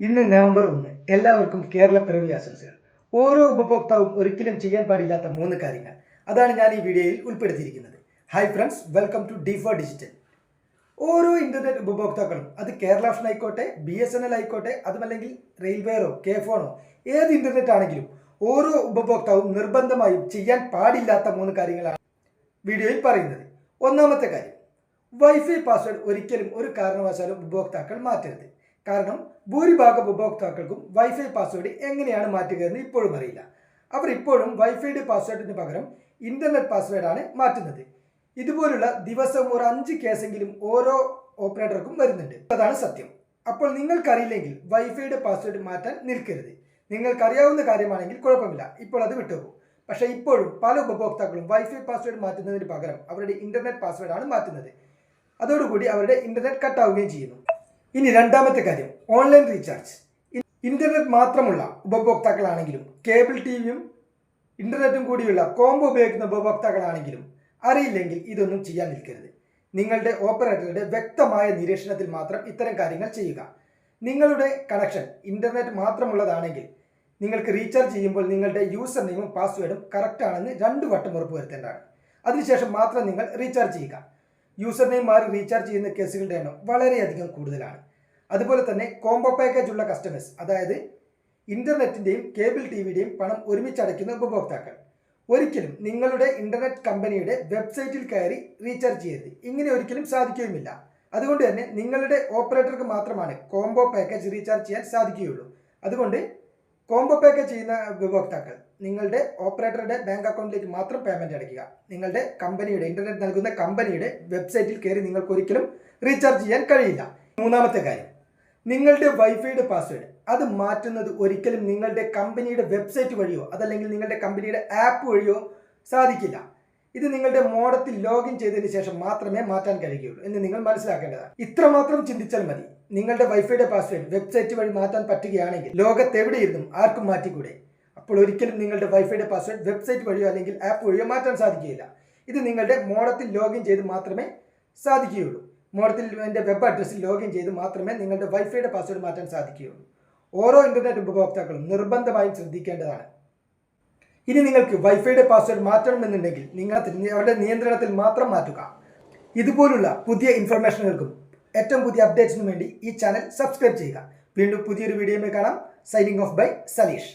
ഇന്ന് നവംബർ ഒന്ന് എല്ലാവർക്കും കേരള പിറവി ആശംസകൾ. ഓരോ ഉപഭോക്താവും ഒരിക്കലും ചെയ്യാൻ പാടില്ലാത്ത മൂന്ന് കാര്യങ്ങൾ. അതാണ് ഞാൻ ഈ വീഡിയോയിൽ ഉൾപ്പെടുത്തിയിരിക്കുന്നത്. Hi friends welcome to D four digital ഓരോ ഇന്റർനെറ്റ് ഉപഭോക്താക്കളും അത് കേരള ഫോൺ ആയിക്കോട്ടെ ബി എസ് എൻ എൽ ആയിക്കോട്ടെ അതുമല്ലെങ്കിൽ റെയിൽവേറോ കെ ഫോണോ ഏത് ഇന്റർനെറ്റ് ആണെങ്കിലും ഓരോ ഉപഭോക്താവും നിർബന്ധമായും ചെയ്യാൻ പാടില്ലാത്ത മൂന്ന് കാര്യങ്ങളാണ് വീഡിയോയിൽ പറയുന്നത്. ഒന്നാമത്തെ കാര്യം വൈഫൈ പാസ്വേഡ് ഒരിക്കലും ഒരു കാരണവശാലും ഉപഭോക്താക്കൾ മാറ്റരുത്. കാരണം ഭൂരിഭാഗം ഉപഭോക്താക്കൾക്കും വൈഫൈ പാസ്വേഡ് എങ്ങനെയാണ് മാറ്റുക എന്ന് ഇപ്പോഴും അറിയില്ല. അവർ ഇപ്പോഴും വൈഫൈയുടെ പാസ്വേഡിന് പകരം ഇന്റർനെറ്റ് പാസ്വേഡാണ് മാറ്റുന്നത്. ഇതുപോലുള്ള ദിവസവും ഒരു അഞ്ച് കേസെങ്കിലും ഓരോ ഓപ്പറേറ്റർക്കും വരുന്നുണ്ട്. അതാണ് സത്യം. അപ്പോൾ നിങ്ങൾക്കറിയില്ലെങ്കിൽ വൈഫൈയുടെ പാസ്വേഡ് മാറ്റാൻ നിൽക്കരുത്. നിങ്ങൾക്കറിയാവുന്ന കാര്യമാണെങ്കിൽ കുഴപ്പമില്ല. ഇപ്പോൾ അത് വിട്ടുപോകും. പക്ഷേ ഇപ്പോഴും പല ഉപഭോക്താക്കളും വൈഫൈ പാസ്വേഡ് മാറ്റുന്നതിന് പകരം അവരുടെ ഇന്റർനെറ്റ് പാസ്വേഡാണ് മാറ്റുന്നത്. അതോടുകൂടി അവരുടെ ഇന്റർനെറ്റ് കട്ടാവുകയും ചെയ്യുന്നു. ഇനി രണ്ടാമത്തെ കാര്യം ഓൺലൈൻ റീചാർജ് ഇന്റർനെറ്റ് മാത്രമുള്ള ഉപഭോക്താക്കളാണെങ്കിലും കേബിൾ ടി വിയും ഇന്റർനെറ്റും കൂടിയുള്ള കോംബോ ഉപയോഗിക്കുന്ന ഉപഭോക്താക്കളാണെങ്കിലും അറിയില്ലെങ്കിൽ ഇതൊന്നും ചെയ്യാൻ നിൽക്കരുത്. നിങ്ങളുടെ ഓപ്പറേറ്ററുടെ വ്യക്തമായ നിരീക്ഷണത്തിൽ മാത്രം ഇത്തരം കാര്യങ്ങൾ ചെയ്യുക. നിങ്ങളുടെ കണക്ഷൻ ഇന്റർനെറ്റ് മാത്രമുള്ളതാണെങ്കിൽ നിങ്ങൾക്ക് റീചാർജ് ചെയ്യുമ്പോൾ നിങ്ങളുടെ യൂസർ നെയിമും പാസ്വേഡും കറക്റ്റ് ആണെന്ന് രണ്ട് വട്ടം ഉറപ്പ് വരുത്തേണ്ടതാണ് അതിനുശേഷം മാത്രം നിങ്ങൾ റീചാർജ് ചെയ്യുക. യൂസർ നെയിം മാറി റീചാർജ് ചെയ്യുന്ന കേസുകളുടെ എണ്ണം വളരെയധികം കൂടുതലാണ്. അതുപോലെ തന്നെ കോംബോ പാക്കേജ് ഉള്ള കസ്റ്റമേഴ്സ് അതായത് ഇന്റർനെറ്റിന്റെയും കേബിൾ ടി വിയുടെയും പണം ഒരുമിച്ച് അടയ്ക്കുന്ന ഉപഭോക്താക്കൾ. ഒരിക്കലും നിങ്ങളുടെ ഇന്റർനെറ്റ് കമ്പനിയുടെ വെബ്സൈറ്റിൽ കയറി റീചാർജ് ചെയ്യരുത്. ഇങ്ങനെ ഒരിക്കലും സാധിക്കുകയുമില്ല. അതുകൊണ്ട് തന്നെ നിങ്ങളുടെ ഓപ്പറേറ്റർക്ക് മാത്രമാണ് കോംബോ പാക്കേജ് റീചാർജ് ചെയ്യാൻ സാധിക്കുകയുള്ളൂ. അതുകൊണ്ട് കോംബോ പാക്കേജ് ചെയ്യുന്ന ഉപഭോക്താക്കൾ നിങ്ങളുടെ ഓപ്പറേറ്ററുടെ ബാങ്ക് അക്കൗണ്ടിലേക്ക് മാത്രം പേയ്മെന്റ് അടയ്ക്കുക. നിങ്ങളുടെ കമ്പനിയുടെ ഇന്റർനെറ്റ് നൽകുന്ന കമ്പനിയുടെ വെബ്സൈറ്റിൽ കയറി നിങ്ങൾക്ക് ഒരിക്കലും റീചാർജ് ചെയ്യാൻ കഴിയില്ല. മൂന്നാമത്തെ കാര്യം നിങ്ങളുടെ വൈഫൈയുടെ പാസ്വേഡ് അത് മാറ്റുന്നത് ഒരിക്കലും നിങ്ങളുടെ കമ്പനിയുടെ വെബ്സൈറ്റ് വഴിയോ അതല്ലെങ്കിൽ നിങ്ങളുടെ കമ്പനിയുടെ ആപ്പ് വഴിയോ സാധിക്കില്ല. ഇത് നിങ്ങളുടെ മോഡത്തിൽ ലോഗിൻ ചെയ്തതിന് ശേഷം മാത്രമേ മാറ്റാൻ കഴിയുകയുള്ളൂ എന്ന് നിങ്ങൾ മനസ്സിലാക്കേണ്ടതാണ്. ഇത്രമാത്രം ചിന്തിച്ചാൽ മതി. നിങ്ങളുടെ വൈഫൈയുടെ പാസ്വേഡ് വെബ്സൈറ്റ് വഴി മാറ്റാൻ പറ്റുകയാണെങ്കിൽ ലോകത്ത് എവിടെയിരുന്നും ആർക്കും മാറ്റിക്കൂടെ. അപ്പോൾ ഒരിക്കലും നിങ്ങളുടെ വൈഫൈയുടെ പാസ്വേഡ് വെബ്സൈറ്റ് വഴിയോ അല്ലെങ്കിൽ ആപ്പ് വഴിയോ മാറ്റാൻ സാധിക്കുകയില്ല. ഇത് നിങ്ങളുടെ മോഡത്തിൽ ലോഗിൻ ചെയ്ത് മാത്രമേ സാധിക്കുകയുള്ളൂ. മോഡത്തിൽ എന്റെ വെബ് അഡ്രസ്സിൽ ലോഗിൻ ചെയ്ത് മാത്രമേ നിങ്ങളുടെ വൈഫൈയുടെ പാസ്വേഡ് മാറ്റാൻ സാധിക്കുകയുള്ളൂ. ഓരോ ഇന്റർനെറ്റ് ഉപഭോക്താക്കളും നിർബന്ധമായും ശ്രദ്ധിക്കേണ്ടതാണ്. ഇനി നിങ്ങൾക്ക് വൈഫൈയുടെ പാസ്വേഡ് മാറ്റണമെന്നുണ്ടെങ്കിൽ നിങ്ങൾ അവരുടെ നിയന്ത്രണത്തിൽ മാത്രം മാറ്റുക. ഇതുപോലുള്ള പുതിയ ഇൻഫർമേഷനുകൾക്കും ഏറ്റവും പുതിയ അപ്ഡേറ്റ്സിനും വേണ്ടി ഈ ചാനൽ സബ്സ്ക്രൈബ് ചെയ്യുക. വീണ്ടും പുതിയൊരു വീഡിയോയിൽ കാണാം. Signing off by Saleesh